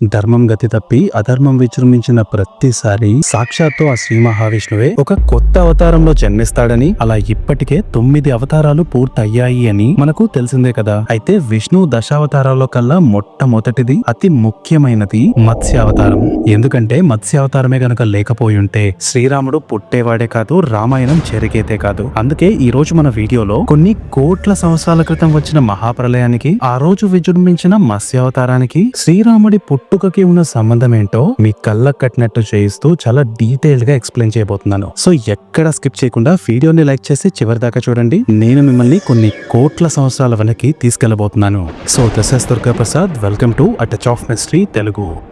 ధర్మం గతి తప్పి అధర్మం విజృంభించిన ప్రతిసారి సాక్షాత్తు ఆ శ్రీ మహావిష్ణువే ఒక కొత్త అవతారంలో జన్మిస్తాడని అలా ఇప్పటికే తొమ్మిది అవతారాలు పూర్తయ్యాయి అని మనకు తెలిసిందే కదా. అయితే విష్ణు దశావతారాల్లో కల్లా మొట్టమొదటిది అతి ముఖ్యమైనది మత్స్యావతారం. ఎందుకంటే మత్స్యావతారమే గనక లేకపోయుంటే శ్రీరాముడు పుట్టేవాడే కాదు రామాయణం జరిగేదే కాదు. అందుకే ఈ రోజు మన వీడియోలో కొన్ని కోట్ల సంవత్సరాల క్రితం వచ్చిన మహాప్రలయానికి ఆ రోజు విజృంభించిన మత్స్యావతారానికి శ్రీరాముడి పుట్టుకకి ఉన్న సంబంధం ఏంటో మీ కళ్ళకు కట్టినట్టు చేయిస్తూ చాలా డీటెయిల్డ్గా ఎక్స్ప్లెయిన్ చేయబోతున్నాను. సో ఎక్కడ స్కిప్ చేయకుండా వీడియోని లైక్ చేసి చివరి దాకా చూడండి. నేను మిమ్మల్ని కొన్ని కోట్ల సంవత్సరాల వెనక్కి తీసుకెళ్ళబోతున్నాను so this Durga Prasad welcome to a touch of mystery Telugu.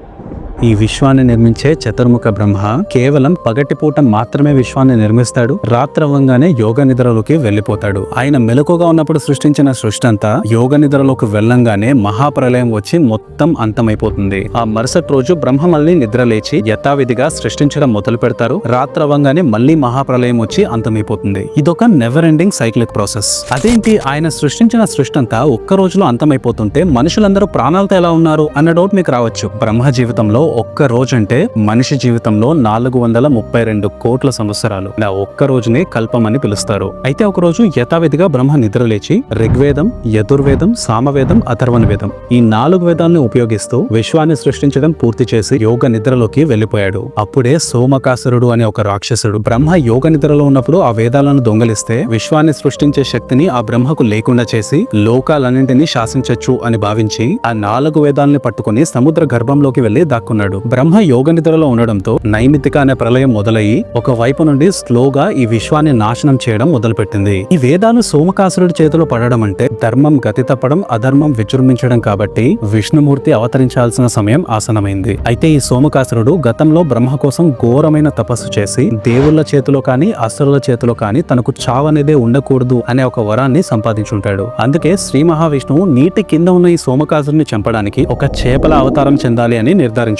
ఈ విశ్వాన్ని నిర్మించే చతుర్ముఖ బ్రహ్మ కేవలం పగటిపూట మాత్రమే విశ్వాన్ని నిర్మిస్తాడు. రాత్రవంగానే యోగ నిద్రలోకి వెళ్ళిపోతాడు ఆయన మెలకుగా ఉన్నప్పుడు సృష్టించిన సృష్టి అంతా యోగ నిద్రలోకి వెళ్ళంగానే మహాప్రలయం వచ్చి మొత్తం అంతమైపోతుంది. ఆ మరుసటి రోజు బ్రహ్మ మళ్ళీ నిద్ర లేచి యథావిధిగా సృష్టించడం మొదలు పెడతారు. రాత్రవంగానే మళ్ళీ మహాప్రలయం వచ్చి అంతమైపోతుంది. ఇదొక నెవర్ ఎండింగ్ సైక్లిక్ ప్రాసెస్ అదేంటి? ఆయన సృష్టించిన సృష్టి అంతా ఒక్క రోజులో అంతమైపోతుంటే మనుషులందరూ ప్రాణాలతో ఎలా ఉన్నారు? అన్న డౌట్ మీకు రావచ్చు. బ్రహ్మ జీవితంలో ఒక్క రోజు అంటే మనిషి జీవితంలో నాలుగు వందల ముప్పై రెండు కోట్ల సంవత్సరాలు. ఇలా ఒక్క రోజునే కల్పం అని పిలుస్తారు. అయితే ఒక రోజు యథావిధిగా బ్రహ్మ నిద్ర లేచి ఋగ్వేదం యదుర్వేదం సామవేదం అథర్వణ వేదం ఈ నాలుగు వేదాలను ఉపయోగిస్తూ విశ్వాన్ని సృష్టించడం పూర్తి చేసి యోగ నిద్రలోకి వెళ్ళిపోయాడు అప్పుడే సోమకాసురుడు అనే ఒక రాక్షసుడు బ్రహ్మ యోగ నిద్రలో ఉన్నప్పుడు ఆ వేదాలను దొంగలిస్తే విశ్వాన్ని సృష్టించే శక్తిని ఆ బ్రహ్మకు లేకుండా చేసి లోకాలన్నింటినీ శాసించొచ్చు అని భావించి ఆ నాలుగు వేదాలని పట్టుకుని సముద్ర గర్భంలోకి వెళ్ళి దాక్కున్నాడు. బ్రహ్మ యోగ నిద్రలో ఉండడంతో నైమితిక అనే ప్రళయం మొదలయ్యి ఒక వైపు నుండి స్లోగా ఈ విశ్వాన్ని నాశనం చేయడం మొదలుపెట్టింది. ఈ వేదాలు సోమకాసురుడి చేతిలో పడడం అంటే ధర్మం గతి తప్పడం అధర్మం విజృంభించడం కాబట్టి విష్ణుమూర్తి అవతరించాల్సిన సమయం ఆసనమైంది అయితే ఈ సోమకాసురుడు గతంలో బ్రహ్మ కోసం ఘోరమైన తపస్సు చేసి దేవుళ్ళ చేతిలో కానీ అసురుల చేతిలో కానీ తనకు చావనేదే ఉండకూడదు అనే ఒక వరాన్ని సంపాదించుంటాడు. అందుకే శ్రీ మహావిష్ణువు నీటి కింద ఉన్న ఈ సోమకాసురుని చంపడానికి ఒక చేపల అవతారం చెందాలి అని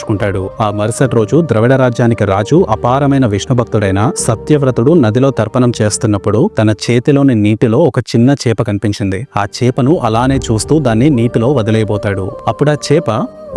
నిర్ధారించుకుంటాడు ఆ మరుసటి రోజు ద్రవిడ రాజ్యానికి రాజు అపారమైన విష్ణు భక్తుడైన సత్యవ్రతుడు నదిలో తర్పణం చేస్తున్నప్పుడు తన చేతిలోని నీటిలో ఒక చిన్న చేప కనిపించింది. ఆ చేపను అలానే చూస్తూ దాన్ని నీటిలో వదిలేయబోతాడు. అప్పుడు ఆ చేప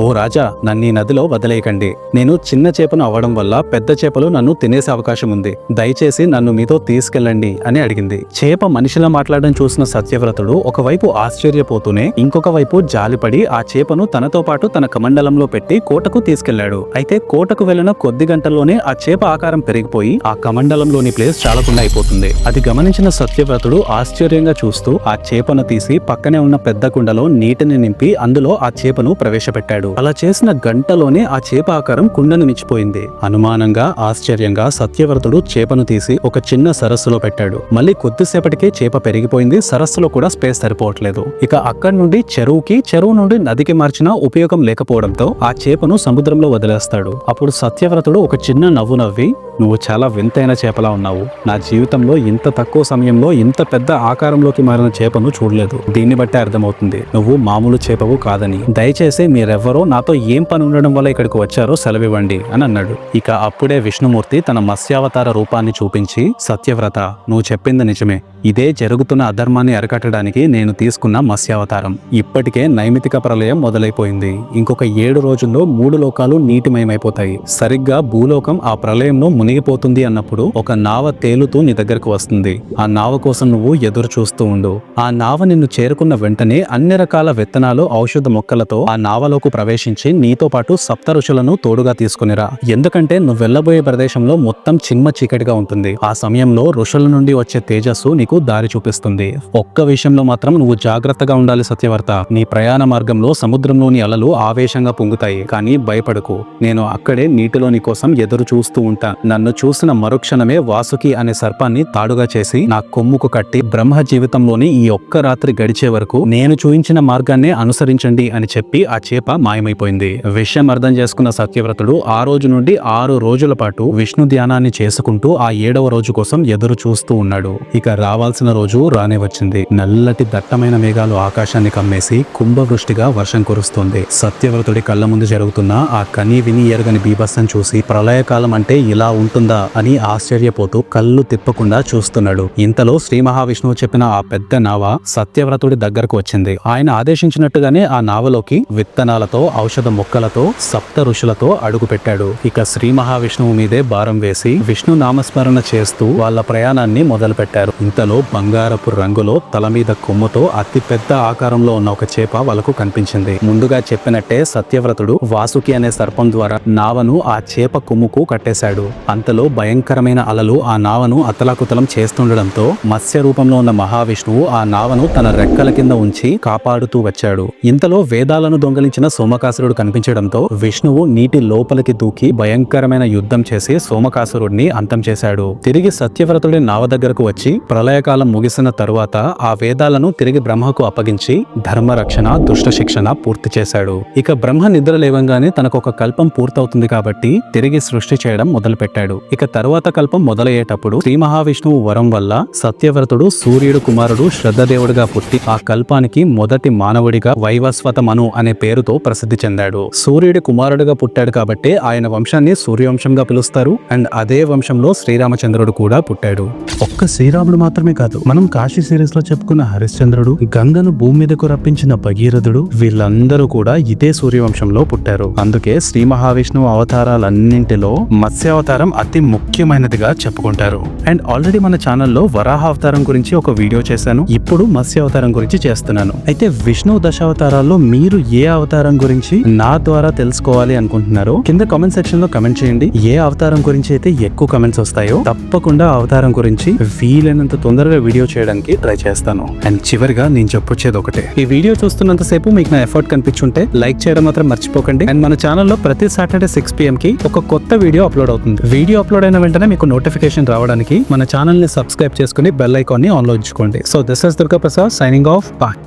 ఓ రాజా నన్ను ఈ నదిలో వదిలేయకండి. నేను చిన్న చేపను అవ్వడం వల్ల పెద్ద చేపలు నన్ను తినేసే అవకాశం ఉంది. దయచేసి నన్ను మీతో తీసుకెళ్ళండి అని అడిగింది. చేప మనిషిలా మాట్లాడడం చూసిన సత్యవ్రతుడు ఒకవైపు ఆశ్చర్యపోతూనే ఇంకొక వైపు జాలిపడి ఆ చేపను తనతో పాటు తన కమండలంలో పెట్టి కోటకు తీసుకెళ్ళాడు అయితే కోటకు వెళ్ళిన కొద్ది గంటల్లోనే ఆ చేప ఆకారం పెరిగిపోయి ఆ కమండలంలోని ప్లేస్ చాలకుండా అయిపోతుంది. అది గమనించిన సత్యవ్రతుడు ఆశ్చర్యంగా చూస్తూ ఆ చేపను తీసి పక్కనే ఉన్న పెద్ద కుండలో నీటిని నింపి అందులో ఆ చేపను ప్రవేశపెట్టాడు. అలా చేసిన గంటలోనే ఆ చేప ఆకారం కుండను మించిపోయింది అనుమానంగా ఆశ్చర్యంగా సత్యవ్రతుడు చేపను తీసి ఒక చిన్న సరస్సులో పెట్టాడు. మళ్ళీ కొద్దిసేపటికే చేప పెరిగిపోయింది. సరస్సులో కూడా స్పేస్ సరిపోవట్లేదు. ఇక అక్కడి నుండి చెరువుకి చెరువు నుండి నదికి మార్చినా ఉపయోగం లేకపోవడంతో ఆ చేపను సముద్రంలో వదిలేస్తాడు. అప్పుడు సత్యవ్రతుడు ఒక చిన్న నవ్వు నవ్వి నువ్వు చాలా వింతైన చేపలా ఉన్నావు. నా జీవితంలో ఇంత తక్కువ సమయంలో ఇంత పెద్ద ఆకారంలోకి మారిన చేపను చూడలేదు. దీన్ని బట్టే అర్థమవుతుంది. నువ్వు మామూలు చేపవు కాదని. దయచేసి మీరెవ్వరో నాతో ఏం పని ఉండడం వల్ల ఇక్కడికి వచ్చారో సెలవివ్వండి అని అన్నాడు. ఇక అప్పుడే విష్ణుమూర్తి తన మత్స్యావతార రూపాన్ని చూపించి సత్యవ్రత నువ్వు చెప్పింది నిజమే. ఇదే జరుగుతున్న అధర్మాన్ని అరికట్టడానికి నేను తీసుకున్న మత్స్యావతారం. ఇప్పటికే నైమితిక ప్రళయం మొదలైపోయింది. ఇంకొక ఏడు రోజుల్లో మూడు లోకాలు నీటిమయమైపోతాయి. సరిగ్గా భూలోకం ఆ ప్రళయంలో మునిగిపోతుంది అన్నప్పుడు ఒక నావ తేలుతూ నీ దగ్గరకు వస్తుంది. ఆ నావ కోసం నువ్వు ఎదురు చూస్తూ ఉండు. ఆ నావ నిన్ను చేరుకున్న వెంటనే అన్ని రకాల విత్తనాలు ఔషధ మొక్కలతో ఆ నావలోకి ప్రవేశించి నీతో పాటు సప్త ఋషులను తోడుగా తీసుకునిరా. ఎందుకంటే నువ్వు వెళ్ళబోయే ప్రదేశంలో మొత్తం చిమ్మ చీకటిగా ఉంటుంది. ఆ సమయంలో ఋషుల నుండి వచ్చే తేజస్సు నీకు దారి చూపిస్తుంది. ఒక్క విషయంలో మాత్రం నువ్వు జాగ్రత్తగా ఉండాలి సత్యవర్త. నీ ప్రయాణ మార్గంలో సముద్రంలోని అలలు ఆవేశంగా పొంగుతాయి. కానీ భయపడకు. నేను అక్కడే నీటిలో నీ కోసం ఎదురు చూస్తూ ఉంటా. నన్ను చూసిన మరుక్షణమే వాసుకి అనే సర్పాన్ని తాడుగా చేసి నా కొమ్ముకు కట్టి బ్రహ్మ జీవితంలోని ఈ ఒక్క రాత్రి గడిచే వరకు నేను చూయించిన మార్గాన్నే అనుసరించండి అని చెప్పి ఆ చేప మాయమైపోయింది. విషయం అర్థం చేసుకున్న సత్యవ్రతుడు ఆ రోజు నుండి ఆరు రోజుల పాటు విష్ణు ధ్యానాన్ని చేసుకుంటూ ఆ ఏడవ రోజు కోసం ఎదురు చూస్తూ ఉన్నాడు. ఇక రావాల్సిన రోజు రానే వచ్చింది. నల్లటి దట్టమైన మేఘాలు ఆకాశాన్ని కమ్మేసి కుంభవృష్టిగా వర్షం కురుస్తుంది. సత్యవ్రతుడి కళ్ళ ముందు జరుగుతున్న ఆ కనీ విని ఎరగని బీభత్సం చూసి ప్రళయకాలం అంటే ఇలా ఉంటుందా అని ఆశ్చర్యపోతూ కళ్ళు తిప్పకుండా చూస్తున్నాడు. ఇంతలో శ్రీ మహావిష్ణువు చెప్పిన ఆ పెద్ద నావ సత్యవ్రతుడి దగ్గరకు వచ్చింది. ఆయన ఆదేశించినట్టుగానే ఆ నావలోకి విత్తనాలతో ఔషధ మొక్కలతో సప్త ఋషులతో అడుగుపెట్టాడు. ఇక శ్రీ మహావిష్ణువు మీదే భారం వేసి విష్ణు నామస్మరణ చేస్తూ వాళ్ళ ప్రయాణాన్ని మొదలు పెట్టారు ఇంతలో బంగారపు రంగులో తల మీద కొమ్ముతో అతి పెద్ద ఆకారంలో ఉన్న ఒక చేప వాళ్ళకు కనిపించింది. ముందుగా చెప్పినట్టే సత్యవ్రతుడు వాసుకి అనే సర్పం ద్వారా నావను ఆ చేప కొమ్ముకు కట్టేశాడు. అంతలో భయంకరమైన అలలు ఆ నావను అతలాకుతలం చేస్తుండడంతో మత్స్య రూపంలో ఉన్న మహావిష్ణువు ఆ నావను తన రెక్కల కింద ఉంచి కాపాడుతూ వచ్చాడు. ఇంతలో వేదాలను దొంగలించిన సోమకాసురుడు కనిపించడంతో విష్ణువు నీటి లోపలికి దూకి భయంకరమైన యుద్ధం చేసి సోమకాసురుడిని అంతం చేశాడు. తిరిగి సత్యవ్రతుడి నావ దగ్గరకు వచ్చి ప్రళయకాలం ముగిసిన తరువాత ఆ వేదాలను తిరిగి బ్రహ్మకు అప్పగించి ధర్మరక్షణ దుష్ట శిక్షణ పూర్తి చేశాడు. ఇక బ్రహ్మ నిద్ర లేవంగానే తనకు ఒక కల్పం పూర్తవుతుంది కాబట్టి తిరిగి సృష్టి చేయడం మొదలుపెట్టాడు. పెట్టాడు ఇక తరువాత కల్పం మొదలయ్యేటప్పుడు శ్రీ మహావిష్ణువు వరం వల్ల సత్యవ్రతుడు సూర్యుడు కుమారుడు శ్రద్ధదేవుడిగా పుట్టి ఆ కల్పానికి మొదటి మానవుడిగా వైవస్వత మను అనే పేరుతో ప్రసిద్ధి చెందాడు. సూర్యుడి కుమారుడిగా పుట్టాడు కాబట్టి ఆయన వంశాన్ని సూర్యవంశంగా పిలుస్తారు. అండ్ అదే వంశంలో శ్రీరామచంద్రుడు కూడా పుట్టాడు. ఒక్క శ్రీరాముడు మాత్రమే కాదు మనం కాశీ సిరీస్లో చెప్పుకున్న హరిశ్చంద్రుడు గంగను భూమి మీదకు రప్పించిన భగీరథుడు వీళ్ళందరూ కూడా ఇదే సూర్యవంశంలో పుట్టారు. అందుకే శ్రీ మహావిష్ణువు అవతారాలన్నింటిలో మత్స్యావతారం అతి ముఖ్యమైనదిగా చెప్పుకుంటారు. అండ్ ఆల్రెడీ మన ఛానల్లో వరాహ అవతారం గురించి ఒక వీడియో చేశాను. ఇప్పుడు మత్స్య అవతారం గురించి చేస్తున్నాను. అయితే విష్ణు దశావతారాల్లో మీరు ఏ అవతారం గురించి నా ద్వారా తెలుసుకోవాలి అనుకుంటున్నారో కింద కామెంట్ సెక్షన్లో కమెంట్ చేయండి. ఏ అవతారం గురించి అయితే ఎక్కువ కమెంట్స్ వస్తాయో తప్పకుండా అవతారం గురించి వీలైనంత తొందరగా వీడియో చేయడానికి ట్రై చేస్తాను. అండ్ చివరిగా నేను చెప్పొచ్చేది ఒకటే. ఈ వీడియో చూస్తున్నంత సేపు మీకు నా ఎఫర్ట్ కనిపించుంటే లైక్ చేయడం మాత్రం మర్చిపోకండి. అండ్ మన ఛానల్లో ప్రతి సాటర్డే సిక్స్ పిఎం కి ఒక కొత్త వీడియో అప్లోడ్ అవుతుంది. వీడియో అప్లోడ్ అయిన వెంటనే మీకు నోటిఫికేషన్ రావడానికి మన ఛానల్ని సబ్స్క్రైబ్ చేసుకుని బెల్ ఐకాన్ని ఉంచుకోండి. So this is Durga Prasad signing off bye